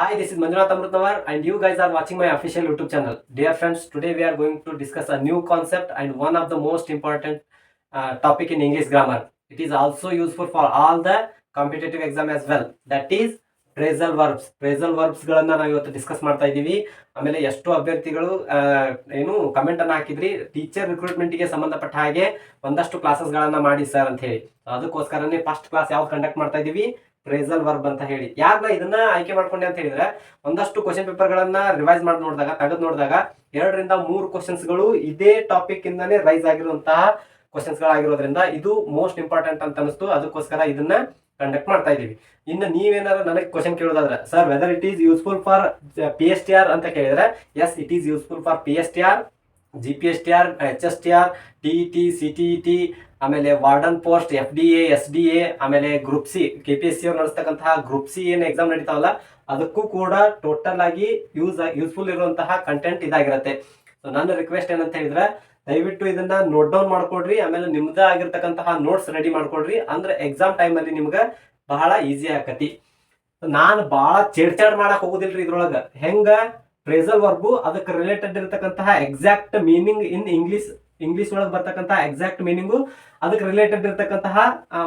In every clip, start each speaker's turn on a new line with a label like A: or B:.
A: Hi, this is Manjunath Amrutnavar and you guys are watching my official YouTube channel. Dear friends, today we are going to discuss a new concept and one of the most important uh, topic in English grammar. It is also useful for all the competitive exam as well. That is phrasal verbs. Phrasal verbs ಗಳನ್ನ ನಾವು ಇವತ್ತು discuss ಮಾಡ್ತಾ ಇದ್ದೀವಿ ಆಮೇಲೆ ಎಷ್ಟು ಅಭ್ಯರ್ಥಿಗಳು ಏನು comment ಅನ್ನ ಹಾಕಿದ್ರಿ ಟೀಚರ್ ರಿಕ್ರೂಟ್ಮೆಂಟ್ಗೆ ಸಂಬಂಧಪಟ್ಟ ಹಾಗೆ ಒಂದಷ್ಟು ಕ್ಲಾಸಸ್ ಗಳನ್ನ ಮಾಡಿ ಸರ್ ಅಂತ ಹೇಳಿ ಅದಕ್ಕೋಸ್ಕರನೇ ಫಸ್ಟ್ ಕ್ಲಾಸ್ ಯಾವ್ದು ಕಂಡಕ್ಟ್ ಮಾಡ್ತಾ ಇದೀವಿ ಪ್ರೇಸಲ್ ವರ್ಬ್ ಅಂತ ಹೇಳಿ. ಯಾರನ್ನ ಇದನ್ನ ಆಯ್ಕೆ ಮಾಡ್ಕೊಂಡೆ ಅಂತ ಹೇಳಿದ್ರೆ, ಒಂದಷ್ಟು ಕ್ವಶನ್ ಪೇಪರ್ ಗಳನ್ನ ರಿವೈಸ್ ಮಾಡಿ ನೋಡಿದಾಗ, ತೆಗೆದು ನೋಡಿದಾಗ ಎರಡರಿಂದ ಮೂರು ಕ್ವಶನ್ಸ್ಗಳು ಇದೇ ಟಾಪಿಕ್ ಇಂದಾನೆ ರೈಸ್ ಆಗಿರುವಂತಹ ಕ್ವಶನ್ಸ್ ಗಳಾಗಿರೋದ್ರಿಂದ ಇದು ಮೋಸ್ಟ್ ಇಂಪಾರ್ಟೆಂಟ್ ಅಂತ ಅನಿಸ್ತು ಅದಕ್ಕೋಸ್ಕರ ಇದನ್ನ ಕಂಡಕ್ಟ್ ಮಾಡ್ತಾ ಇದೀವಿ ಇನ್ನು ನೀವೇನಾದ್ರು ನನಗೆ question ಕೇಳೋದಾದ್ರೆ sir whether it is useful for P S T R ಅಂತ ಕೇಳಿದ್ರೆ yes it is useful for P S T R G P S T R H S T R T E T C T T ಆಮೇಲೆ warden post F D A S D A ಆಮೇಲೆ group C K P S C ಅವ್ರು ನಡೆಸ್ತಕ್ಕಂತಹ group C ಏನು exam ನಡೀತಾವಲ್ಲ, ಅದಕ್ಕೂ ಕೂಡ total ಆಗಿ use useful ಇರುವಂತಹ ಕಂಟೆಂಟ್ ಇದಾಗಿರುತ್ತೆ. ಸೊ ನನ್ನ ರಿಕ್ವೆಸ್ಟ್ ಏನಂತ ಹೇಳಿದ್ರೆ, ದಯವಿಟ್ಟು ಇದನ್ನ ನೋಟ್ ಡೌನ್ ಮಾಡ್ಕೊಡ್ರಿ, ಆಮೇಲೆ ನಿಮ್ದೇ ಆಗಿರ್ತಕ್ಕಂತಹ ನೋಟ್ಸ್ ರೆಡಿ ಮಾಡ್ಕೊಡ್ರಿ, ಅಂದ್ರೆ ಎಕ್ಸಾಮ್ ಟೈಮಲ್ಲಿ ನಿಮ್ಗೆ ಬಹಳ ಈಸಿ ಆಕತಿ. ನಾನು ಬಹಳ ಚೇಡ್ಚಾಡ್ ಮಾಡಕ್ ಹೋಗುದಿಲ್ರಿ ಇದ್ರೊಳಗ. ಹೆಂಗ? ಫ್ರೇಸಲ್ ವರ್ಬು ಅದಕ್ಕೆ ರಿಲೇಟೆಡ್ ಇರತಕ್ಕಂತಹ exact meaning in English English ಒಳಗೆ ಬರ್ತಕ್ಕಂತಹ ಎಕ್ಸಾಕ್ಟ್ ಮೀನಿಂಗು ಅದಕ್ಕೆ ರಿಲೇಟೆಡ್ ಇರತಕ್ಕಂತಹ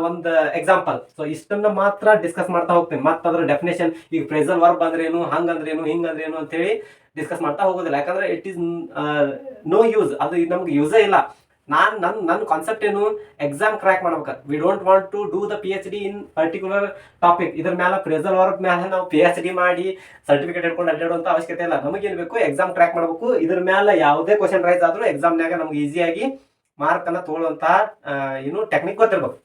A: ಒಂದು ಎಕ್ಸಾಂಪಲ್ ಸೊ ಇಷ್ಟನ್ನ ಮಾತ್ರ ಡಿಸ್ಕಸ್ ಮಾಡ್ತಾ ಹೋಗ್ತೀನಿ. ಮತ್ತೆ ಅದರ ಡೆಫಿನೇಷನ್ ಈಗ ಫ್ರೇಸಲ್ ವರ್ಬ್ ಅಂದ್ರೆ ಏನು ಹಂಗ್ ಅಂದ್ರೆ ಏನು ಹಿಂಗ್ ಅಂದ್ರೆ ಏನು ಅಂತ ಹೇಳಿ ಡಿಸ್ಕಸ್ ಮಾಡ್ತಾ ಹೋಗೋದಿಲ್ಲ. ಯಾಕಂದ್ರೆ ಇಟ್ ಈಸ್ ನೋ ಯೂಸ್ ಅದು ನಮ್ಗೆ ಯೂಸೇ ಇಲ್ಲ. ನಾನ್ ನನ್ನ ನನ್ನ ಕಾನ್ಸೆಪ್ಟ್ ಏನು ಎಕ್ಸಾಮ್ ಕ್ರ್ಯಾಕ್ ಮಾಡ್ಬೇಕು. We don't want to do the P H D in particular topic ಇದ್ರ ಮೇಲೆ ಪ್ರೆಸಲ್ ವರ್ಕ್ ಮೇಲೆ ನಾವು ಪಿ ಎಚ್ ಡಿ ಮಾಡಿ ಸರ್ಟಿಫಿಕೇಟ್ ಹಿಡ್ಕೊಂಡು ಅಡ್ಡಾಡುವಂಥ ಅವಶ್ಯಕತೆ ಇಲ್ಲ. ನಮಗೇನು ಬೇಕು ಎಕ್ಸಾಮ್ ಕ್ರ್ಯಾಕ್ ಮಾಡಬೇಕು. ಇದ್ರ ಮೇಲೆ ಯಾವುದೇ ಕ್ವಶನ್ ರೈಸ್ ಆದ್ರೂ ಎಕ್ಸಾಮ್ನಾಗ ನಮ್ಗೆ ಈಸಿಯಾಗಿ ಮಾರ್ಕ್ ಅನ್ನ ತಗೊಳ್ಳುವಂತಹ ಏನು ಟೆಕ್ನಿಕ್ ಗೊತ್ತಿರ್ಬೇಕು.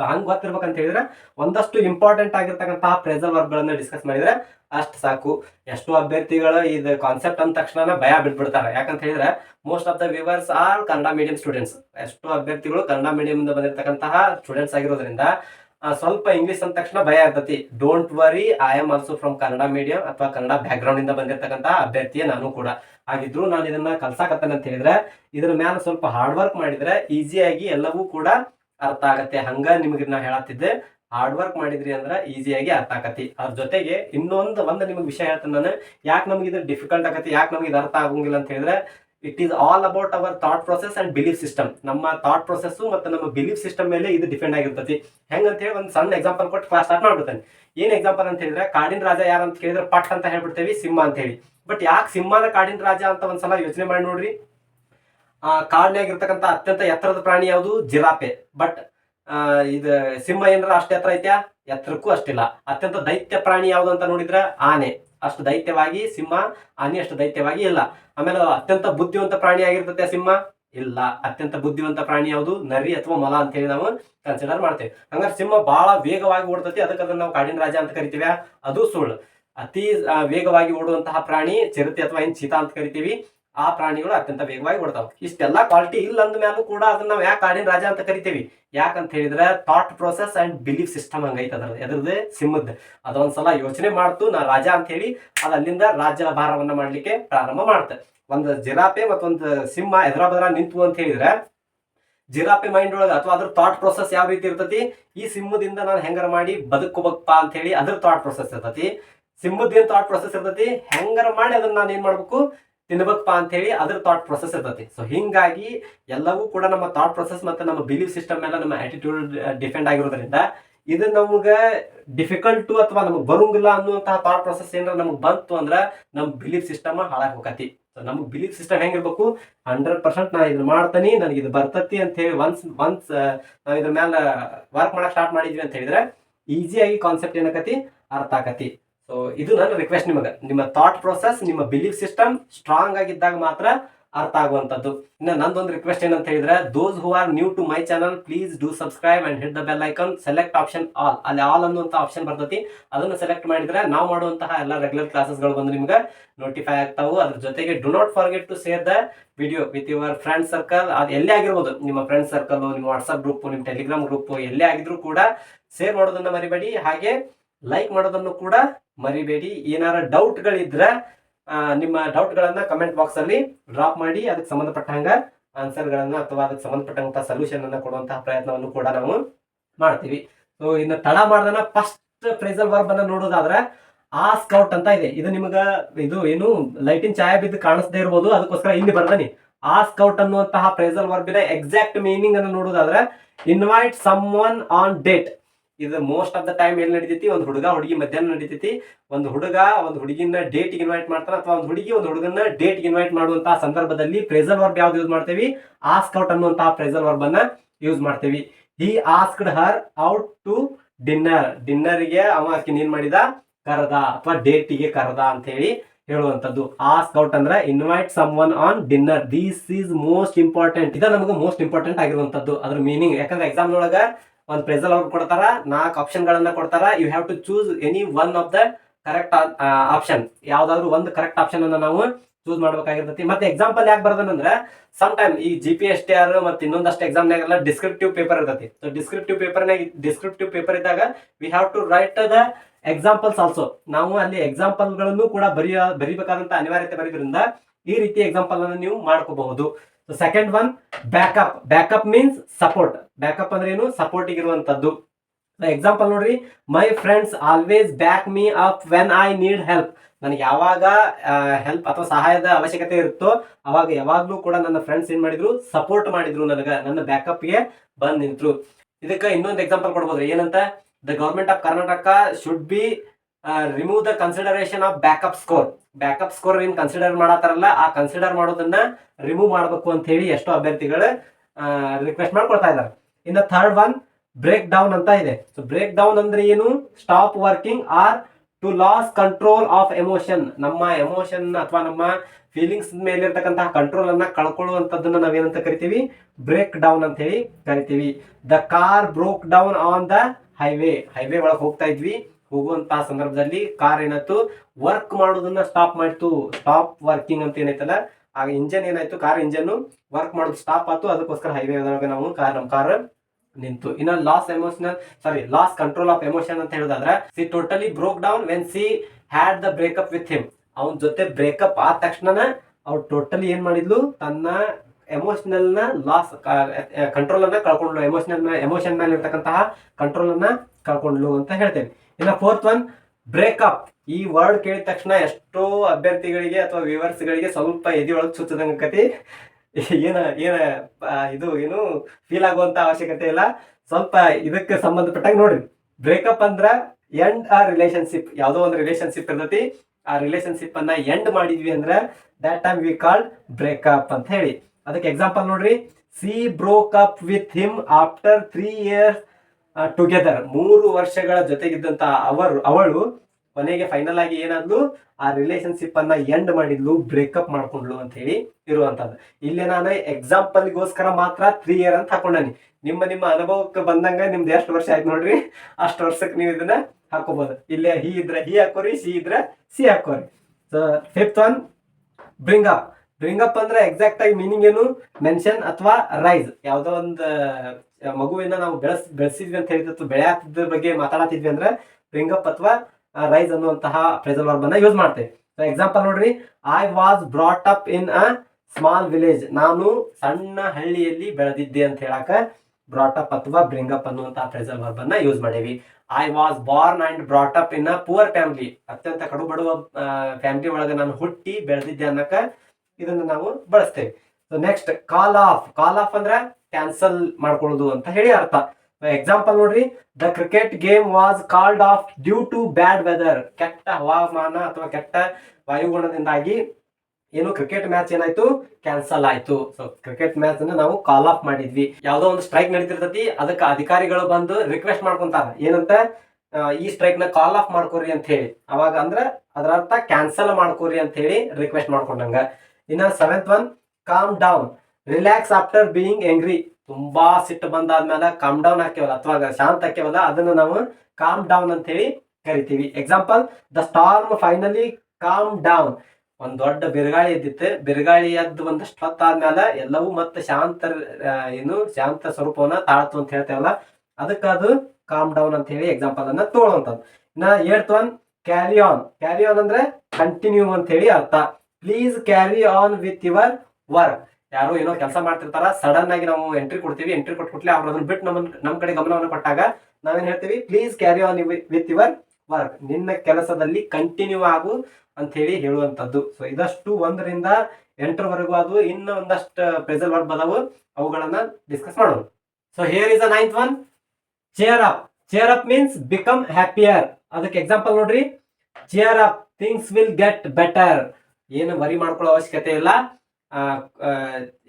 A: ಸೊ ಹಂಗ್ ಗೊತ್ತಿರ್ಬೇಕಂತ ಹೇಳಿದ್ರೆ ಒಂದಷ್ಟು ಇಂಪಾರ್ಟೆಂಟ್ ಆಗಿರ್ತಕ್ಕಂತಹ ಪ್ರೆಸರ್ ವರ್ಕ್ಗಳನ್ನು ಡಿಸ್ಕಸ್ ಮಾಡಿದ್ರೆ ಅಷ್ಟು ಸಾಕು. ಎಷ್ಟೋ ಅಭ್ಯರ್ಥಿಗಳು ಇದು ಕಾನ್ಸೆಪ್ಟ್ ಅಂದ ತಕ್ಷಣ ಭಯ ಬಿಟ್ಬಿಡ್ತಾರೆ. ಯಾಕಂತ ಹೇಳಿದ್ರೆ most of the viewers are Kannada medium students ಎಷ್ಟೋ ಅಭ್ಯರ್ಥಿಗಳು ಕನ್ನಡ ಮೀಡಿಯಂ ಇಂದ ಬಂದಿರತಕ್ಕಂತಹ ಸ್ಟೂಡೆಂಟ್ಸ್ ಆಗಿರೋದ್ರಿಂದ ಸ್ವಲ್ಪ ಇಂಗ್ಲಿಷ್ ಅಂದ ತಕ್ಷಣ ಭಯ ಇರ್ತತಿ. Don't worry I am also from Kannada medium ಅಥವಾ ಕನ್ನಡ ಬ್ಯಾಕ್ ಗ್ರೌಂಡ್ ಇಂದ ಬಂದಿರತಕ್ಕಂತಹ ಅಭ್ಯರ್ಥಿಯೇ ನಾನು ಕೂಡ. ಹಾಗಿದ್ರು ನಾನು ಇದನ್ನ ಕಲ್ಸಾಕತ್ತೇನೆ ಅಂತ ಹೇಳಿದ್ರೆ, ಇದ್ರ ಮ್ಯಾಲ ಸ್ವಲ್ಪ ಹಾರ್ಡ್ ವರ್ಕ್ ಮಾಡಿದ್ರೆ ಈಸಿಯಾಗಿ ಎಲ್ಲವೂ ಕೂಡ ಅರ್ಥ ಆಗತ್ತೆ. ಹಂಗ ನಿಮಗೆ ನಾ ಹೇಳತ್ತಿದ್ದೆ. ಹಾರ್ಡ್ ವರ್ಕ್ ಮಾಡಿದ್ರಿ ಅಂದ್ರೆ ಈಸಿಯಾಗಿ ಅರ್ಥ ಆಕತಿ ಅದ್ರ ಜೊತೆಗೆ ಇನ್ನೊಂದು ಒಂದು ನಿಮಗೆ ವಿಷಯ ಹೇಳ್ತೇನೆ ನಾನು. ಯಾಕೆ ನಮ್ಗೆ ಇದು ಡಿಫಿಕಲ್ಟ್ ಆಗತ್ತೆ, ಯಾಕೆ ನಮ್ಗೆ ಇದು ಅರ್ಥ ಆಗಂಗಿಲ್ಲ ಅಂತ ಹೇಳಿದ್ರೆ it is all about our thought process and belief system ನಮ್ಮ ಥಾಟ್ ಪ್ರೊಸೆಸ್ ಮತ್ತು ನಮ್ಮ ಬಿಲೀಫ್ ಸಿಸ್ಟಮ್ ಮೇಲೆ ಇದು ಡಿಪೆಂಡ್ ಆಗಿರ್ತೈತಿ. ಅಂತ ಹೇಳಿ ಒಂದು ಸಣ್ಣ ಎಕ್ಸಾಂಪಲ್ ಕೊಟ್ಟು ಕ್ಲಾಸ್ ಸ್ಟಾರ್ಟ್ ಮಾಡ್ಬಿಡ್ತೇನೆ. ಏನ್ ಎಕ್ಸಾಂಪಲ್ ಅಂತ ಹೇಳಿದ್ರೆ, ಕಾಡಿನ ರಾಜ ಯಾರು ಅಂತ ಕೇಳಿದ್ರೆ ಪಟ್ ಅಂತ ಹೇಳ್ಬಿಡ್ತೇವೆ, ಸಿಂಹ ಅಂತ ಹೇಳಿ. ಬಟ್ ಯಾಕೆ ಸಿಂಹನ ಕಾಡಿನ ರಾಜ ಅಂತ ಒಂದ್ಸಲ ಯೋಚನೆ ಮಾಡಿ ನೋಡ್ರಿ. ಆ ಕಾಡಿನಾಗಿರ್ತಕ್ಕಂಥ ಅತ್ಯಂತ ಎತ್ತರದ ಪ್ರಾಣಿ ಯಾವುದು? ಜಿರಾಪೆ. ಬಟ್ ಇದು ಸಿಂಹ ಏನರ ಅಷ್ಟು ಎತ್ತರ ಐತ್ಯಾ? ಎತ್ತರಕ್ಕೂ ಅಷ್ಟಿಲ್ಲ. ಅತ್ಯಂತ ದೈತ್ಯ ಪ್ರಾಣಿ ಯಾವುದು ಅಂತ ನೋಡಿದ್ರೆ ಆನೆ. ಅಷ್ಟು ದೈತ್ಯವಾಗಿ ಸಿಂಹ, ಆನೆ ಅಷ್ಟು ದೈತ್ಯವಾಗಿ ಇಲ್ಲ. ಆಮೇಲೆ ಅತ್ಯಂತ ಬುದ್ಧಿವಂತ ಪ್ರಾಣಿ ಆಗಿರ್ತತೆ ಸಿಂಹ? ಇಲ್ಲ. ಅತ್ಯಂತ ಬುದ್ಧಿವಂತ ಪ್ರಾಣಿ ಯಾವುದು? ನರಿ ಅಥವಾ ಮೊಲ ಅಂತ ಹೇಳಿ ನಾವು ಕನ್ಸಿಡರ್ ಮಾಡ್ತೇವೆ. ಹಂಗಾರೆ ಸಿಂಹ ಬಹಳ ವೇಗವಾಗಿ ಓಡ್ತತಿ. ಅದಕ್ಕೆ ಅದನ್ನ ನಾವು ಕಾಡಿನ ರಾಜ ಅಂತ ಕರಿತೀವಿ. ಅದು ಸುಳ್ಳು. ಅತಿ ವೇಗವಾಗಿ ಓಡುವಂತಹ ಪ್ರಾಣಿ ಚಿರತೆ ಅಥವಾ ಏನ್ ಚೀತಾ ಅಂತ ಕರಿತೀವಿ. ಆ ಪ್ರಾಣಿಗಳು ಅತ್ಯಂತ ವೇಗವಾಗಿ ಓಡ್ತಾವ. ಇಷ್ಟೆಲ್ಲ ಕ್ವಾಲಿಟಿ ಇಲ್ಲ ಅಂದ ಮೇಲೂ ಕೂಡ ಅದನ್ನ ನಾವು ಯಾಕೆ ಕಾಡಿನ ರಾಜ ಅಂತ ಕರಿತೀವಿ? ಯಾಕಂತ ಹೇಳಿದ್ರೆ thought process and belief system ಹಂಗೈತೆ ಅದ್ರ ಎದ್ರದ್ದು ಸಿಂಹದ್. ಅದೊಂದ್ಸಲ ಯೋಚನೆ ಮಾಡ್ತು ನಾ ರಾಜ ಅಂತ ಹೇಳಿ ಅದು ಅಲ್ಲಿಂದ ರಾಜ್ಯ ಭಾರವನ್ನ ಮಾಡ್ಲಿಕ್ಕೆ ಪ್ರಾರಂಭ ಮಾಡ್ತೆ. ಒಂದು ಜಿರಾಪೆ ಮತ್ತೊಂದು ಸಿಂಹ ಎದ್ರ ಬದ್ರ ನಿಂತು ಅಂತ ಹೇಳಿದ್ರೆ ಜಿರಾಪೆ ಮೈಂಡ್ ಒಳಗೆ ಅಥವಾ ಅದ್ರ ಥಾಟ್ ಪ್ರೊಸೆಸ್ ಯಾವ ರೀತಿ ಇರ್ತತಿ? ಈ ಸಿಂಹದಿಂದ ನಾನು ಹೆಂಗಾರ ಮಾಡಿ ಬದುಕೋಬೇಕಪ್ಪ ಅಂತ ಹೇಳಿ ಅದ್ರ ಥಾಟ್ ಪ್ರೊಸೆಸ್ ಇರ್ತತಿ. ಸಿಂಹದ ಏನ್ ಥಾಟ್ ಪ್ರೊಸೆಸ್ ಇರ್ತತಿ? ಹೆಂಗಾರ ಮಾಡಿ ಅದನ್ನ ನಾನು ಏನ್ ಮಾಡ್ಬೇಕು? ತಿನ್ಬೇಕಪ್ಪ ಅಂತ ಹೇಳಿ ಅದ್ರ ಥಾಟ್ ಪ್ರೊಸೆಸ್ ಇರ್ತೈತಿ. ಸೊ ಹಿಂಗಾಗಿ ಎಲ್ಲವೂ ಕೂಡ ನಮ್ಮ ಥಾಟ್ ಪ್ರೊಸೆಸ್ ಮತ್ತೆ ನಮ್ಮ ಬಿಲೀಫ್ ಸಿಸ್ಟಮ್ ಮೇಲೆ ನಮ್ಮ ಆಟಿಟ್ಯೂಡ್ ಡಿಫೆಂಡ್ ಆಗಿರೋದ್ರಿಂದ ಇದು ನಮ್ಗೆ ಡಿಫಿಕಲ್ಟು ಅಥವಾ ನಮಗೆ ಬರೋಂಗಿಲ್ಲ ಅನ್ನುವಂತಹ ಥಾಟ್ ಪ್ರೊಸೆಸ್ ಏನಾರ ನಮಗೆ ಬಂತು ಅಂದ್ರೆ ನಮ್ಮ ಬಿಲೀಫ್ ಸಿಸ್ಟಮ್ ಹಾಳಾಗಿ ಹೋಗತಿ ಸೊ ನಮಗೆ ಬಿಲೀಫ್ ಸಿಸ್ಟಮ್ ಹೆಂಗಿರ್ಬೇಕು? ಹಂಡ್ರೆಡ್ ಪರ್ಸೆಂಟ್ ನಾನು ಇದನ್ನ ಮಾಡ್ತೀನಿ, ನನಗೆ ಇದು ಬರ್ತತಿ ಅಂತ ಹೇಳಿ ಒನ್ಸ್ ಒನ್ಸ್ ನಾವು ಇದ್ರ ಮೇಲೆ ವರ್ಕ್ ಮಾಡಕ್ ಸ್ಟಾರ್ಟ್ ಮಾಡಿದ್ವಿ ಅಂತ ಹೇಳಿದ್ರೆ ಈಸಿಯಾಗಿ ಕಾನ್ಸೆಪ್ಟ್ ಏನಕತಿ ಅರ್ಥ ಆಕತಿ ಸೊ ಇದು ನನ್ನ ರಿಕ್ವೆಸ್ಟ್ ನಿಮಗೆ. ನಿಮ್ಮ ಥಾಟ್ ಪ್ರೊಸೆಸ್ ನಿಮ್ಮ ಬಿಲೀಫ್ ಸಿಸ್ಟಮ್ ಸ್ಟ್ರಾಂಗ್ ಆಗಿದ್ದಾಗ ಮಾತ್ರ ಅರ್ಥ ಆಗುವಂತದ್ದು ಇನ್ನು ನಂದೊಂದು ರಿಕ್ವೆಸ್ಟ್ ಏನಂತ ಹೇಳಿದ್ರೆ those who are new to my channel please do subscribe and hit the bell icon select option all ಅಲ್ಲಿ ಆಲ್ ಅನ್ನುವಂತ ಆಪ್ಷನ್ ಬರ್ತೈತಿ. ಅದನ್ನು ಸೆಲೆಕ್ಟ್ ಮಾಡಿದ್ರೆ ನಾವು ಮಾಡುವಂತಹ ಎಲ್ಲ ರೆಗ್ಯುಲರ್ ಕ್ಲಾಸಸ್ಗಳು ಬಂದು ನಿಮ್ಗೆ ನೋಟಿಫೈ ಆಗ್ತಾವು. ಅದ್ರ ಜೊತೆಗೆ do not forget to share the video with your friend circle ಅದು ಎಲ್ಲೇ ಆಗಿರ್ಬೋದು, ನಿಮ್ಮ ಫ್ರೆಂಡ್ ಸರ್ಕಲ್ ನಿಮ್ಮ ವಾಟ್ಸ್ಆಪ್ ಗ್ರೂಪ್ ನಿಮ್ಮ ಟೆಲಿಗ್ರಾಮ್ ಗ್ರೂಪ್ ಎಲ್ಲೇ ಆಗಿದ್ರು ಕೂಡ ಶೇರ್ ಮಾಡೋದನ್ನ ಮರಿಬೇಡಿ. ಹಾಗೆ ಲೈಕ್ ಮಾಡೋದನ್ನು ಕೂಡ ಮರಿಬೇಡಿ. ಏನಾರ ಡೌಟ್ಗಳಿದ್ರೆ ನಿಮ್ಮ ಡೌಟ್ಗಳನ್ನು ಕಮೆಂಟ್ ಬಾಕ್ಸ್ ಅಲ್ಲಿ ಡ್ರಾಪ್ ಮಾಡಿ, ಅದಕ್ಕೆ ಸಂಬಂಧಪಟ್ಟಂಗ ಆನ್ಸರ್ಗಳನ್ನು ಅಥವಾ ಅದಕ್ಕೆ ಸಂಬಂಧಪಟ್ಟಂತ ಸೊಲ್ಯೂಷನ್ ಅನ್ನ ಕೊಡುವಂತಹ ಪ್ರಯತ್ನವನ್ನು ಕೂಡ ನಾವು ಮಾಡ್ತೀವಿ. ಸೊ ಇನ್ನು ತಡ ಮಾಡ್ದನ ಫಸ್ಟ್ ಫ್ರೇಸಲ್ ವರ್ಬ್ ಅನ್ನ ನೋಡೋದಾದ್ರೆ, ಆ ಸ್ಕೌಟ್ ಅಂತ ಇದೆ. ಇದು ನಿಮಗ, ಇದು ಏನು ಲೈಟಿನ್ ಛಾಯಾ ಬಿದ್ದು ಕಾಣಿಸದೇ ಇರ್ಬೋದು. ಅದಕ್ಕೋಸ್ಕರ ಇಲ್ಲಿ ಬರ್ದಾನಿ ಆ ಸ್ಕೌಟ್ ಅನ್ನುವಂತಹ ಪ್ರೇಸಲ್ ವರ್ಬಿನ ಎಕ್ಸಾಕ್ಟ್ ಮೀನಿಂಗ್ ಅನ್ನು ನೋಡೋದಾದ್ರೆ ಇನ್ವೈಟ್ ಸಮ್ ಆನ್ ಡೇಟ್ ಇದು ಮೋಸ್ಟ್ ಆಫ್ ದ ಟೈಮ್ ಏನ್ ನಡಿತೈತಿ? ಒಂದು ಹುಡುಗ, ಹುಡುಗಿ ಮಧ್ಯಾಹ್ನ ನಡೀತೈತಿ. ಒಂದು ಹುಡುಗ, ಒಂದು ಹುಡುಗಿನ ಡೇಟ್ ಇನ್ವೈಟ್ ಮಾಡ್ತಾರೆ ಅಥವಾ ಒಂದು ಹುಡುಗಿ ಒಂದು ಹುಡುಗನ ಡೇಟ್ ಇನ್ವೈಟ್ ಮಾಡುವಂತಹ ಸಂದರ್ಭದಲ್ಲಿ ಪ್ರೆಸರ್ ವರ್ಬ್ ಯಾವ್ದು ಯೂಸ್ ಮಾಡ್ತೇವಿ? ಆಸ್ಕ್ ಔಟ್ ಅನ್ನುವಂತಹ ಪ್ರೆಸರ್ ವರ್ಬ್ ಅನ್ನ ಯೂಸ್ ಮಾಡ್ತೇವಿ. He asked her out to dinner ಡಿನ್ನರ್ಗೆ ಅವ ಆಕಿನ ಏನ್ ಮಾಡಿದ? ಕರೆದ ಅಥವಾ ಡೇಟಿಗೆ ಕರೆದ ಅಂತ ಹೇಳಿ ಹೇಳುವಂತದ್ದು ಆ ಸ್ಕೌಟ್ ಅಂದ್ರೆ invite someone on dinner this is most important ಇದು ನಮಗೆ ಮೋಸ್ಟ್ ಇಂಪಾರ್ಟೆಂಟ್ ಆಗಿರುವಂತದ್ದು ಅದ್ರ ಮೀನಿಂಗ್ ಯಾಕಂದ್ರೆ ಎಕ್ಸಾಮ್ ಒಳಗ ಒಂದು ಪ್ರೆಸಲ್ ಅವ್ರು ಕೊಡ್ತಾರ, ನಾಲ್ಕು ಆಪ್ಷನ್ ಗಳನ್ನ ಕೊಡ್ತಾರ. You have to choose any one of the correct option ಯಾವ್ದಾದ್ರು ಒಂದು ಕರೆಕ್ಟ್ ಆಪ್ಷನ್ ಅನ್ನ ನಾವು ಚೂಸ್ ಮಾಡ್ಬೇಕಾಗಿರ್ತೈತಿ. ಮತ್ತೆ ಎಕ್ಸಾಂಪಲ್ ಯಾಕೆ ಬರ್ತದಂದ್ರೆ ಸಮ್ ಟೈಮ್ ಈ G P S T R ಮತ್ತೆ ಇನ್ನೊಂದಷ್ಟು ಎಕ್ಸಾಮ್ನಾಗೆಲ್ಲ ಡಿಸ್ಕ್ರಿಪ್ಟಿವ್ ಪೇಪರ್ ಇರ್ತೈತಿ. ಸೊ ಡಿಸ್ಕ್ರಿಪ್ಟಿವ್ ಪೇಪರ್ನಾಗ ಡಿಸ್ಕ್ರಿಪ್ಟಿವ್ ಪೇಪರ್ ಇದ್ದಾಗ we have to write the examples also ನಾವು ಅಲ್ಲಿ ಎಕ್ಸಾಂಪಲ್ಗಳನ್ನು ಕೂಡ ಬರೆಯ, ಬರಿಬೇಕಾದಂತ ಅನಿವಾರ್ಯತೆ ಬರೋದ್ರಿಂದ ಈ ರೀತಿ ಎಕ್ಸಾಂಪಲ್ ಅನ್ನು ನೀವು ಮಾಡ್ಕೋಬಹುದು. Second one backup backup means support backup ಅಂದ್ರೆ ಏನು? ಸಪೋರ್ಟ್ ಇರುವಂತದ್ದು ಎಕ್ಸಾಂಪಲ್ ನೋಡ್ರಿ. My friends always back me up when I need help ನನಗೆ ಯಾವಾಗ ಹೆಲ್ಪ್ ಅಥವಾ ಸಹಾಯದ ಅವಶ್ಯಕತೆ ಇರುತ್ತೋ, ಅವಾಗ ಯಾವಾಗ್ಲೂ ಕೂಡ ನನ್ನ ಫ್ರೆಂಡ್ಸ್ ಏನ್ ಮಾಡಿದ್ರು? ಸಪೋರ್ಟ್ ಮಾಡಿದ್ರು ನನಗೆ. ನನ್ನ ಬ್ಯಾಕಪ್ಗೆ ಬಂದ್ ನಿಂತರು ಇದಕ್ಕೆ ಇನ್ನೊಂದು ಎಕ್ಸಾಂಪಲ್ ಕೊಡ್ಬೋದು ಏನಂತ? The government of Karnataka should be remove the consideration of backup score backup score ಏನ್ ಕನ್ಸಿಡರ್ ಮಾಡತ್ತಾರಲ್ಲ, ಆ ಕನ್ಸಿಡರ್ ಮಾಡೋದನ್ನ ರಿಮೂವ್ ಮಾಡಬೇಕು ಅಂತ ಹೇಳಿ ಎಷ್ಟೋ ಅಭ್ಯರ್ಥಿಗಳು ರಿಕ್ವೆಸ್ಟ್ ಮಾಡ್ಕೊಳ್ತಾ ಇದ್ದಾರೆ. ಇನ್ನು ಥರ್ಡ್ ಒನ್ ಬ್ರೇಕ್ ಡೌನ್ ಅಂತ ಇದೆ. ಸೊ ಬ್ರೇಕ್ ಡೌನ್ ಅಂದ್ರೆ ಏನು? Stop working or to lose control of emotion ನಮ್ಮ ಎಮೋಷನ್ ಅಥವಾ ನಮ್ಮ ಫೀಲಿಂಗ್ಸ್ ಮೇಲೆ ಇರ್ತಕ್ಕಂತಹ ಕಂಟ್ರೋಲ್ ಅನ್ನ ಕಳ್ಕೊಳ್ಳುವಂಥದ್ದನ್ನ ನಾವೇನಂತ ಕರಿತೀವಿ? ಬ್ರೇಕ್ ಡೌನ್ ಅಂತ ಹೇಳಿ ಕರಿತೀವಿ. The car broke down on the highway highway ಒಳಗೆ ಹೋಗ್ತಾ ಇದ್ವಿ. ಹೋಗುವಂತಹ ಸಂದರ್ಭದಲ್ಲಿ ಕಾರ್ ಏನಾಯ್ತು? ವರ್ಕ್ ಮಾಡೋದನ್ನ ಸ್ಟಾಪ್ ಮಾಡ್ತು. ಸ್ಟಾಪ್ ವರ್ಕಿಂಗ್ ಅಂತ ಏನೈತಲ್ಲ ಆಗ ಇಂಜನ್ ಏನಾಯ್ತು? ಕಾರ್ ಇಂಜನ್ ವರ್ಕ್ ಮಾಡೋದು ಸ್ಟಾಪ್ ಆಯ್ತು. ಅದಕ್ಕೋಸ್ಕರ ಹೈವೇ ನಾವು ಕಾರ್ ನಮ್ಮ ಕಾರ್ ನಿಂತು. ಇನ್ನು lose emotional sorry lose control of emotion ಅಂತ ಹೇಳೋದಾದ್ರೆ she totally broke down when she had the breakup with him ಅವನ ಜೊತೆ ಬ್ರೇಕಪ್ ಆದ ತಕ್ಷಣ ಅವ್ರು ಟೋಟಲಿ ಏನ್ ಮಾಡಿದ್ಲು? ತನ್ನ ಎಮೋಷನಲ್ ಲಾಸ್ ಕಂಟ್ರೋಲ್ ಅನ್ನ ಕಳ್ಕೊಂಡ್ಲು ಎಮೋಷನಲ್ ಎಮೋಷನ್ ಮೇಲೆ ಇರ್ತಕ್ಕಂತಹ ಕಂಟ್ರೋಲ್ ಅನ್ನ ಕಳ್ಕೊಂಡ್ಲು ಅಂತ ಹೇಳ್ತೇವೆ ಇನ್ನ ಫೋರ್ತ್ ಒನ್ ಬ್ರೇಕಪ್ ಈ ವರ್ಡ್ ಕೇಳಿದ ತಕ್ಷಣ ಎಷ್ಟೋ ಅಭ್ಯರ್ಥಿಗಳಿಗೆ ಅಥವಾ ವ್ಯೂವರ್ಸ್ಗಳಿಗೆ ಸ್ವಲ್ಪ ಎದೆಯೊಳಗೆ ಒಳಗೆ ಸುತ್ತದಂಗ ಕತಿ ಏನ ಏನ ಇದು, ಏನು ಫೀಲ್ ಆಗುವಂತ ಅವಶ್ಯಕತೆ ಇಲ್ಲ. ಸ್ವಲ್ಪ ಇದಕ್ಕೆ ಸಂಬಂಧಪಟ್ಟಾಗ ನೋಡ್ರಿ. ಬ್ರೇಕಪ್ ಅಂದ್ರ ಎಂಡ್ ಆ ರಿಲೇಶನ್ಶಿಪ್ ಯಾವುದೋ ಒಂದು ರಿಲೇಶನ್ಶಿಪ್ ಇರ್ತೈತಿ. ಆ ರಿಲೇಶನ್ಶಿಪ್ ಅನ್ನ ಎಂಡ್ ಮಾಡಿದ್ವಿ ಅಂದ್ರೆ that time we called breakup ಅಂತ ಹೇಳಿ. ಅದಕ್ಕೆ ಎಕ್ಸಾಂಪಲ್ ನೋಡ್ರಿ. She broke with him after three years together ಮೂರು ವರ್ಷಗಳ ಜೊತೆಗಿದ್ದಂತ ಅವರು, ಅವಳು ಕೊನೆಗೆ ಫೈನಲ್ ಆಗಿ ಏನಾದ್ಲು? ಆ ರಿಲೇಶನ್ಶಿಪ್ ಅನ್ನ ಎಂಡ್ ಮಾಡಿದ್ಲು ಬ್ರೇಕಪ್ ಮಾಡ್ಕೊಂಡ್ಲು ಅಂತ ಹೇಳಿ ಇರುವಂತದ್ದು. ಇಲ್ಲಿ ನಾನು ಎಕ್ಸಾಂಪಲ್ಗೋಸ್ಕರ ಮಾತ್ರ ತ್ರೀ ಇಯರ್ ಅಂತ ಹಾಕೊಂಡಾನಿ. ನಿಮ್ಮ ನಿಮ್ಮ ಅನುಭವಕ್ಕೆ ಬಂದಂಗ ನಿಮ್ದು ಎಷ್ಟು ವರ್ಷ ಆಯ್ತು ನೋಡ್ರಿ? ಅಷ್ಟು ವರ್ಷಕ್ಕೆ ನೀವು ಇದನ್ನ ಹಾಕೋಬಹುದು ಇಲ್ಲೇ ಹಿ ಇದ್ರೆ ಹಿ ಹಾಕೋರಿ ಸಿ ಇದ್ರೆ she ಹಾಕೋರಿ. So fifth one bring up bring up ಅಂದ್ರೆ ಎಕ್ಸಾಕ್ಟ್ ಆಗಿ ಮೀನಿಂಗ್ ಏನು? ಮೆನ್ಷನ್ ಅಥವಾ ರೈಸ್ ಯಾವ್ದೋ ಒಂದು ಮಗುವಿನ ನಾವು ಬೆಳೆಸ್, ಬೆಳೆಸಿದ್ವಿ ಅಂತ ಹೇಳಿದ ಬೆಳೆಯತ್ತಿದ್ರ ಬಗ್ಗೆ ಮಾತಾಡತ್ತಿದ್ವಿ ಅಂದ್ರೆ ಡ್ರಿಂಗ್ ಅಪ್ ಅಥವಾ ರೈಸ್ ಅನ್ನುವಂತಹ ಫ್ರೇಸಲ್ ವರ್ಬ್ ಅನ್ನ ಯೂಸ್ ಮಾಡ್ತೇವೆ. ಎಕ್ಸಾಂಪಲ್ ನೋಡ್ರಿ. I was brought up in a small village ನಾನು ಸಣ್ಣ ಹಳ್ಳಿಯಲ್ಲಿ ಬೆಳೆದಿದ್ದೆ ಅಂತ ಹೇಳಕ ಬ್ರಾಟ್ ಅಪ್ ಅಥವಾ ಬ್ರಿಂಗ್ ಅಪ್ ಅನ್ನುವಂತಹ ಫ್ರೇಸಲ್ ವರ್ಬ್ ಅನ್ನ ಯೂಸ್ ಮಾಡೇವಿ. I was born and brought up in a poor family ಅತ್ಯಂತ ಕಡು ಬಡವ ಫ್ಯಾಮಿಲಿ ಒಳಗೆ ನಾನು ಹುಟ್ಟಿ ಬೆಳೆದಿದ್ದೆ ಅನ್ನಕ ಇದನ್ನ ನಾವು ಬಳಸ್ತೇವೆ. So next call off call off ಅಂದ್ರೆ ಕ್ಯಾನ್ಸಲ್ ಮಾಡ್ಕೊಳ್ಳೋದು ಅಂತ ಹೇಳಿ ಅರ್ಥ. ಎಕ್ಸಾಂಪಲ್ ನೋಡ್ರಿ the cricket game was called off due to bad weather ಕೆಟ್ಟ ಹವಾಮಾನ ಅಥವಾ ಕೆಟ್ಟ ವಾಯುಗುಣದಿಂದಾಗಿ ಏನು ಕ್ರಿಕೆಟ್ ಮ್ಯಾಚ್ ಏನಾಯ್ತು? ಕ್ಯಾನ್ಸಲ್ ಆಯ್ತು. ಸೊ ಕ್ರಿಕೆಟ್ ಮ್ಯಾಚ್ ಅನ್ನ ನಾವು ಕಾಲ್ ಆಫ್ ಮಾಡಿದ್ವಿ. ಯಾವ್ದೋ ಒಂದು ಸ್ಟ್ರೈಕ್ ನಡೀತಿರ್ತತಿ, ಅದಕ್ಕೆ ಅಧಿಕಾರಿಗಳು ಬಂದು ರಿಕ್ವೆಸ್ಟ್ ಮಾಡ್ಕೊಂತಾರ. ಏನಂತ? ಈ ಸ್ಟ್ರೈಕ್ನ ಕಾಲ್ ಆಫ್ ಮಾಡ್ಕೋರಿ ಅಂತ ಹೇಳಿ. ಅವಾಗ ಅಂದ್ರೆ ಅದರ ಅರ್ಥ ಕ್ಯಾನ್ಸಲ್ ಮಾಡ್ಕೋರಿ ಅಂತ ಹೇಳಿ ರಿಕ್ವೆಸ್ಟ್ ಮಾಡ್ಕೊಂಡಂಗ. ಇನ್ನ seventh one calm down relax after being angry ತುಂಬಾ ಸಿಟ್ಟು ಬಂದಾದ್ಮೇಲೆ ಕಾಮ್ ಡೌನ್ ಹಾಕ್ಯವಲ್ಲ, ಅಥವಾ ಶಾಂತ ಹಾಕ್ಯವಲ್ಲ, ಅದನ್ನ ನಾವು ಕಾಮ್ ಡೌನ್ ಅಂತ ಹೇಳಿ ಕರಿತೀವಿ. Example the storm finally calm down ಒಂದ್ ದೊಡ್ಡ ಬಿರುಗಾಳಿ ಎದ್ದಿತ್ತು. ಬಿರುಗಾಳಿ ಎದ್ದು ಒಂದಷ್ಟು ಹೊತ್ತಾದ್ಮೇಲೆ ಎಲ್ಲವೂ ಮತ್ತೆ ಶಾಂತ ಏನು, ಶಾಂತ ಸ್ವರೂಪವನ್ನ ತಾಳ್ತು ಅಂತ ಹೇಳ್ತೇವಲ್ಲ, ಅದಕ್ಕೆ ಅದು ಕಾಮ್ ಡೌನ್ ಅಂತ ಹೇಳಿ ಎಕ್ಸಾಂಪಲ್ ಅನ್ನ ತೋಳುವಂಥದ್ದು. ಇನ್ನ eighth one carry on carry on ಅಂದ್ರೆ ಕಂಟಿನ್ಯೂ ಅಂತ ಹೇಳಿ ಅರ್ಥ. Please carry on with your work ಯಾರೋ ಏನೋ ಕೆಲಸ ಮಾಡ್ತಿರ್ತಾರ ಸಡನ್ ಆಗಿ ನಾವು ಎಂಟ್ರಿ ಕೊಡ್ತೀವಿ ಎಂಟ್ರಿ ಕೊಟ್ಬಿಟ್ಲೆ ಅವ್ರು ಅದನ್ನ ಬಿಟ್ಟು ನಮ್ಮ ನಮ್ಮ ಕಡೆ ಗಮನವನ್ನು ಕೊಟ್ಟಾಗ ನಾವೇನ್ ಹೇಳ್ತೀವಿ? Please carry on with your work ನಿನ್ನ ಕೆಲಸದಲ್ಲಿ ಕಂಟಿನ್ಯೂ ಆಗು ಅಂತ ಹೇಳಿ ಹೇಳುವಂತದ್ದು ಸೊ ಇದಷ್ಟು ಒಂದರಿಂದ ಎಂಟರವರೆಗೂ ಅದು ಇನ್ನು ಒಂದಷ್ಟು ಪ್ರೆಸಲ್ ವರ್ಬ್ ಅದಾವು ಅವುಗಳನ್ನ ಡಿಸ್ಕಸ್ ಮಾಡೋಣ. So here is a ninth one cheer up cheer up means become happier ಅದಕ್ಕೆ ಎಕ್ಸಾಂಪಲ್ ನೋಡ್ರಿ. Cheer up things will get better ಏನು ಮರಿ ಮಾಡ್ಕೊಳ್ಳೋ ಅವಶ್ಯಕತೆ ಇಲ್ಲ.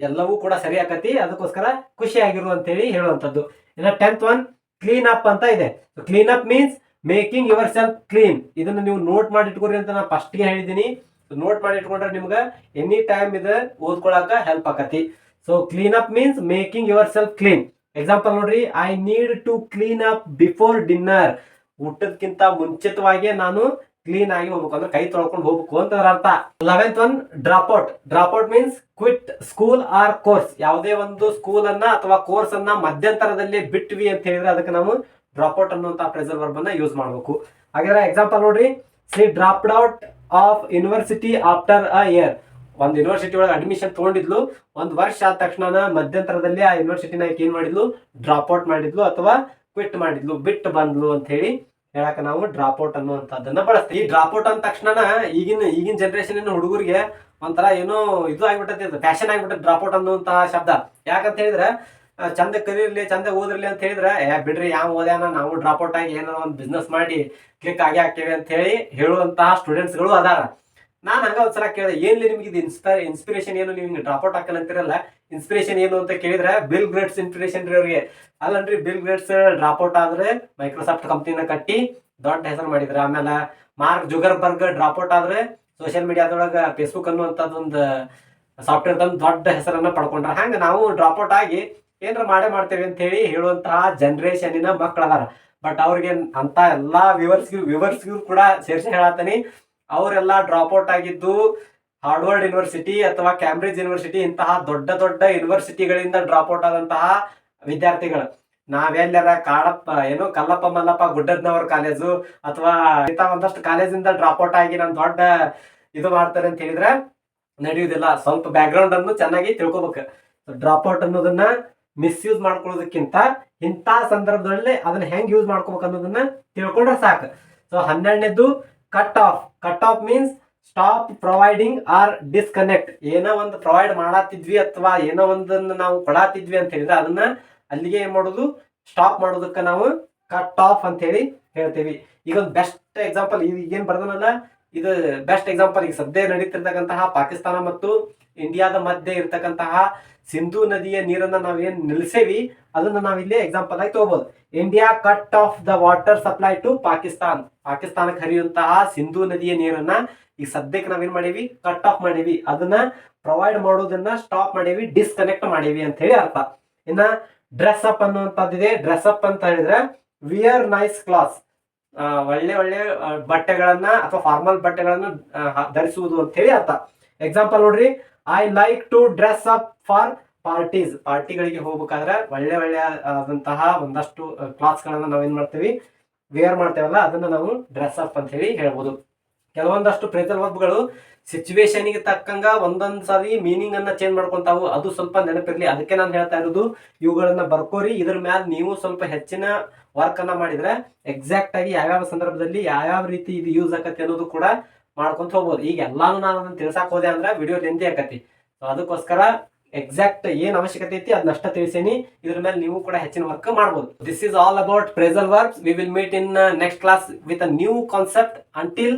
A: ಎಲ್ಲವೂ ಕೂಡ ಸರಿ ಆಕತಿ. ಅದಕ್ಕೋಸ್ಕರ ಖುಷಿ ಆಗಿರು ಅಂತ ಹೇಳಿ ಹೇಳುವಂಥದ್ದು. ಇನ್ನು ಟೆಂತ್ ಒನ್ ಕ್ಲೀನ್ ಅಪ್ ಅಂತ ಇದೆ. Clean up means making yourself clean ಇದನ್ನ ನೀವು ನೋಟ್ ಮಾಡಿ ಇಟ್ಕೊರಿ ಅಂತ ನಾನು ಫಸ್ಟ್ಗೆ ಹೇಳಿದ್ದೀನಿ ನೋಟ್ ಮಾಡಿ ಇಟ್ಕೊಂಡ್ರೆ ನಿಮ್ಗೆ ಎನಿ ಟೈಮ್ ಇದು ಓದ್ಕೊಳಕ ಹೆಲ್ಪ್ ಆಕತಿ. So clean up means making yourself clean example ನೋಡ್ರಿ I need to clean up before dinner ಊಟದಕ್ಕಿಂತ ಮುಂಚಿತವಾಗಿ ನಾನು ಕ್ಲೀನ್ ಆಗಿ ಹೋಗ್ಬೇಕು. ಅಂದ್ರೆ ಕೈ ತೊಳ್ಕೊಂಡು ಹೋಗ್ಬೇಕು ಅಂತ ಅರ್ಥ. Eleventh one drop out drop out means quit school or course ಯಾವುದೇ ಒಂದು ಸ್ಕೂಲ್ ಅನ್ನ ಅಥವಾ ಕೋರ್ಸ್ ಅನ್ನ ಮಧ್ಯಂತರದಲ್ಲಿ ಬಿಟ್ವಿ ಅಂತ ಹೇಳಿದ್ರೆ ಅದಕ್ಕೆ ನಾವು ಡ್ರಾಪ್ ಔಟ್ ಅನ್ನುವಂತ ಪ್ರೆಸರ್ ವರ್ಬ್ ಅನ್ನ ಯೂಸ್ ಮಾಡಬೇಕು. ಹಾಗಾದ್ರೆ ಎಕ್ಸಾಂಪಲ್ ನೋಡ್ರಿ. She dropped out of university after a year ಒಂದು ಯೂನಿವರ್ಸಿಟಿ ಒಳಗೆ ಅಡ್ಮಿಷನ್ ತಗೊಂಡಿದ್ಲು. ಒಂದು ವರ್ಷ ಆದ ತಕ್ಷಣ ಮಧ್ಯಂತರದಲ್ಲಿ ಆ ಯೂನಿವರ್ಸಿಟಿನ ಏನ್ ಮಾಡಿದ್ಲು? ಡ್ರಾಪ್ ಔಟ್ ಮಾಡಿದ್ಲು ಅಥವಾ ಕ್ವಿಟ್ ಮಾಡಿದ್ಲು. ಬಿಟ್ಟು ಬಂದ್ಲು ಅಂತ ಹೇಳಿ ಹೇಳಕ ನಾವು ಡ್ರಾಪ್ ಔಟ್ ಅನ್ನುವಂಥದ್ದನ್ನ ಬಳಸ್ತೀವಿ. ಈ ಡ್ರಾಪ್ ಔಟ್ ಅಂದ ತಕ್ಷಣ ಈಗಿನ ಈಗಿನ ಜನರೇಷನ್ ಹುಡುಗರಿಗೆ ಒಂಥರ ಏನೋ ಇದು ಆಗ್ಬಿಟ್ಟೈತಿ ಫ್ಯಾಷನ್ ಆಗ್ಬಿಟ್ಟೈತಿ ಡ್ರಾಪ್ ಔಟ್ ಅನ್ನುವಂತಹ ಶಬ್ದ. ಯಾಕಂತ ಹೇಳಿದ್ರೆ ಚಂದ ಕಲಿರ್ಲಿ, ಚಂದ ಓದಿರ್ಲಿ ಅಂತ ಹೇಳಿದ್ರೆ, ಏ, ಬಿಡ್ರಿ, ಯಾವ ಓದ್ಯಾನ, ನಾವು ಡ್ರಾಪ್ ಔಟ್ ಆಗಿ ಏನೋ ಒಂದು ಬಿಸ್ನೆಸ್ ಮಾಡಿ ಕ್ಲಿಕ್ ಆಗಿ ಹಾಕ್ತೇವೆ ಅಂತ ಹೇಳಿ ಹೇಳುವಂತಹ ಸ್ಟೂಡೆಂಟ್ಸ್ಗಳು ಅದಾರ. ನಾನು ಹಂಗ ಒಂದ್ಸಲ ಕೇಳಿದೆ, ಏನ್ಲಿ ನಿಮ್ಗೆ ಇದು ಇನ್ಸ್ಪೈರ್ ಇನ್ಸ್ಪಿರೇಷನ್ ಏನು? ನಿಮ್ಗೆ ಡ್ರಾಪ್ಔಟ್ ಡ್ರಾಪ್ ಔಟ್ ಹಾಕಲಂತಿರಲ್ಲ ಇನ್ಸ್ಪಿರೇಷನ್ ಏನು ಅಂತ ಕೇಳಿದ್ರೆ ಬಿಲ್ ಗ್ರೇಟ್ಸ್ ಇನ್ಸ್ಪಿರೇಷನ್ ರೀ ಅವ್ರಿಗೆ. ಅಲ್ಲನ್ರಿ ಬಿಲ್ ಗ್ರೇಟ್ಸ್ ಡ್ರಾಪ್ ಔಟ್ ಆದ್ರೆ ಮೈಕ್ರೋಸಾಫ್ಟ್ ಕಂಪ್ನಿನ ಕಟ್ಟಿ ದೊಡ್ಡ ಹೆಸರು ಮಾಡಿದ್ರೆ. ಆಮೇಲೆ ಮಾರ್ಕ್ ಜುಗರ್ಬರ್ಗ್ ಡ್ರಾಪ್ ಔಟ್ ಆದ್ರೆ ಸೋಷಿಯಲ್ ಮೀಡಿಯಾದೊಳಗ ಫೇಸ್ಬುಕ್ ಅನ್ನುವಂಥದ್ದೊಂದು ಸಾಫ್ಟ್ವೇರ್ ತಂದು ದೊಡ್ಡ ಹೆಸರನ್ನ ಪಡ್ಕೊಂಡ್ರೆ. ಹಂಗ ನಾವು ಡ್ರಾಪ್ ಔಟ್ ಆಗಿ ಏನಾರ ಮಾಡೇ ಮಾಡ್ತೇವೆ ಅಂತ ಹೇಳಿ ಹೇಳುವಂತಹ ಜನರೇಷನ್ನಿನ ಮಕ್ಕಳದಾರ ಬಟ್ ಅವ್ರಿಗೆ ಅಂತ ಎಲ್ಲಾ ವ್ಯೂವರ್ಸ್ಗೂ ವ್ಯೂವರ್ಸ್ಗೂ ಕೂಡ ಸೇರಿಸಿ ಹೇಳತ್ತೀನಿ ಅವರೆಲ್ಲ ಡ್ರಾಪ್ ಔಟ್ ಆಗಿದ್ದು ಹಾರ್ಡ್ವರ್ಡ್ ಯೂನಿವರ್ಸಿಟಿ ಅಥವಾ ಕ್ಯಾಂಬ್ರಿಡ್ಜ್ ಯೂನಿವರ್ಸಿಟಿ ಇಂತಹ ದೊಡ್ಡ ದೊಡ್ಡ ಯೂನಿವರ್ಸಿಟಿಗಳಿಂದ ಡ್ರಾಪ್ ಔಟ್ ಆದಂತಹ ವಿದ್ಯಾರ್ಥಿಗಳು. ನಾವೆಲ್ಲರ ಕಾಳಪ್ಪ, ಏನು ಕಲ್ಲಪ್ಪ ಮಲ್ಲಪ್ಪ ಗುಡ್ಡದ್ನವರ್ ಕಾಲೇಜು ಅಥವಾ ಇಂಥ ಒಂದಷ್ಟು ಕಾಲೇಜಿಂದ ಡ್ರಾಪ್ ಔಟ್ ಆಗಿ ನಾನು ದೊಡ್ಡ ಇದು ಮಾಡ್ತಾರೆ ಅಂತ ಹೇಳಿದ್ರೆ ನಡೆಯುವುದಿಲ್ಲ. ಸ್ವಲ್ಪ ಬ್ಯಾಕ್ ಗ್ರೌಂಡ್ ಅನ್ನು ಚೆನ್ನಾಗಿ ತಿಳ್ಕೊಬೇಕು. ಡ್ರಾಪ್ ಔಟ್ ಅನ್ನೋದನ್ನ ಮಿಸ್ಯೂಸ್ ಮಾಡ್ಕೊಳ್ಳೋದಕ್ಕಿಂತ ಇಂಥ ಸಂದರ್ಭದಲ್ಲಿ ಅದನ್ನ ಹೆಂಗ್ ಯೂಸ್ ಮಾಡ್ಕೋಬೇಕು ಅನ್ನೋದನ್ನ ತಿಳ್ಕೊಂಡ್ರೆ ಸಾಕು. So ಹನ್ನೆರಡನೇದು cut off cut off means stop providing or disconnect ಏನೋ ಒಂದು ಪ್ರೊವೈಡ್ ಮಾಡತ್ತಿದ್ವಿ ಅಥವಾ ಏನೋ ಒಂದನ್ನು ನಾವು ಕೊಡಾತಿದ್ವಿ ಅಂತ ಹೇಳಿದ್ರೆ ಅದನ್ನ ಅಲ್ಲಿಗೆ ಏನ್ ಮಾಡೋದು? ಸ್ಟಾಪ್ ಮಾಡೋದಕ್ಕೆ ನಾವು ಕಟ್ ಆಫ್ ಅಂತ ಹೇಳಿ ಹೇಳ್ತೀವಿ. ಈಗ ಒಂದು ಬೆಸ್ಟ್ ಎಕ್ಸಾಂಪಲ್ ಈಗ ಏನ್ ಬರ್ದನಲ್ಲ? ಇದು ಬೆಸ್ಟ್ ಎಕ್ಸಾಂಪಲ್ ಈಗ ಸದ್ಯ ನಡೀತಿರ್ತಕ್ಕಂತಹ ಪಾಕಿಸ್ತಾನ ಮತ್ತು ಇಂಡಿಯಾದ ಮಧ್ಯೆ ಇರ್ತಕ್ಕಂತಹ ಸಿಂಧೂ ನದಿಯ ನೀರನ್ನ ನಾವೇನ್ ನಿಲ್ಸೇವಿ? ಅದನ್ನ ನಾವಿಲ್ಲಿ ಎಕ್ಸಾಂಪಲ್ ಆಗಿ ತಗೋಬಹುದು India cut off the water supply to Pakistan ಪಾಕಿಸ್ತಾನಕ್ಕೆ ಹರಿಯುವಂತಹ ಸಿಂಧೂ ನದಿಯ ನೀರನ್ನ ಈಗ ಸದ್ಯಕ್ಕೆ ನಾವೇನ್ ಮಾಡೀವಿ? ಕಟ್ ಆಫ್ ಮಾಡೀವಿ. ಅದನ್ನ ಪ್ರೊವೈಡ್ ಮಾಡೋದನ್ನ ಸ್ಟಾಪ್ ಮಾಡೀವಿ ಡಿಸ್ಕನೆಕ್ಟ್ ಮಾಡೀವಿ ಅಂತ ಹೇಳಿ ಅರ್ಥ. ಇನ್ನ ಡ್ರೆಸ್ ಅಪ್ ಅನ್ನುವಂಥದ್ದಿದೆ. ಡ್ರೆಸ್ ಅಪ್ ಅಂತ ಹೇಳಿದ್ರೆ ವಿಯರ್ ನೈಸ್ ಕ್ಲಾಸ್ ಒಳ್ಳೆ ಒಳ್ಳೆ ಬಟ್ಟೆಗಳನ್ನ ಅಥವಾ ಫಾರ್ಮಲ್ ಬಟ್ಟೆಗಳನ್ನ ಧರಿಸುವುದು ಅಂತ ಹೇಳಿ ಅರ್ಥ. ಎಕ್ಸಾಂಪಲ್ ನೋಡ್ರಿ I like to dress up for parties ಪಾರ್ಟಿಗಳಿಗೆ ಹೋಗ್ಬೇಕಾದ್ರೆ ಒಳ್ಳೆ ಒಳ್ಳೆ ಆದಂತಹ ಒಂದಷ್ಟು ಕ್ಲಾತ್ಸ್ ಗಳನ್ನ ನಾವೇನ್ ಮಾಡ್ತೀವಿ ವೇರ್ ಮಾಡ್ತೇವಲ್ಲ, ಅದನ್ನ ನಾವು ಡ್ರೆಸ್ ಅಪ್ ಅಂತ ಹೇಳಿ ಹೇಳ್ಬೋದು. ಕೆಲವೊಂದಷ್ಟು ಪ್ರೇತಲ್ ವರ್ಬ್ಗಳು ಸಿಚುವೇಶನ್ಗೆ ತಕ್ಕಂಗ ಒಂದೊಂದು ಸಾರಿ ಮೀನಿಂಗ್ ಅನ್ನ ಚೇಂಜ್ ಮಾಡ್ಕೊಂತಾವು. ಅದು ಸ್ವಲ್ಪ ನೆನಪಿರ್ಲಿ. ಅದಕ್ಕೆ ನಾನು ಹೇಳ್ತಾ ಇರೋದು, ಇವುಗಳನ್ನ ಬರ್ಕೋರಿ. ಇದ್ರ ಮ್ಯಾಲ ನೀವು ಸ್ವಲ್ಪ ಹೆಚ್ಚಿನ ವರ್ಕ್ ಅನ್ನ ಮಾಡಿದ್ರೆ ಎಕ್ಸಾಕ್ಟ್ ಆಗಿ ಯಾವ್ಯಾವ ಸಂದರ್ಭದಲ್ಲಿ ಯಾವ್ಯಾವ ರೀತಿ ಇದು ಯೂಸ್ ಆಕತಿ ಅನ್ನೋದು ಕೂಡ ಮಾಡ್ಕೊಂತ ಹೋಗ್ಬೋದು. ಈಗ ಎಲ್ಲಾನು ನಾನು ಅದನ್ನ ತಿಳ್ಸಾಕ್ ಹೋದೆ ಅಂದ್ರೆ ವಿಡಿಯೋ ಲೆಂದಿ ಆಕತಿ ಸೊ ಅದಕ್ಕೋಸ್ಕರ ಎಕ್ಸಾಕ್ಟ್ ಏನ್ ಅವಶ್ಯಕತೆ ಐತಿ ಅದನ್ನಷ್ಟ ತಿಳಿಸೇನಿ. ಇದ್ರ ಮೇಲೆ ನೀವು ಕೂಡ ಹೆಚ್ಚಿನ ವರ್ಕ್ ಮಾಡ್ಬೋದು. This is all about phrasal verbs we will meet in next class with a new concept until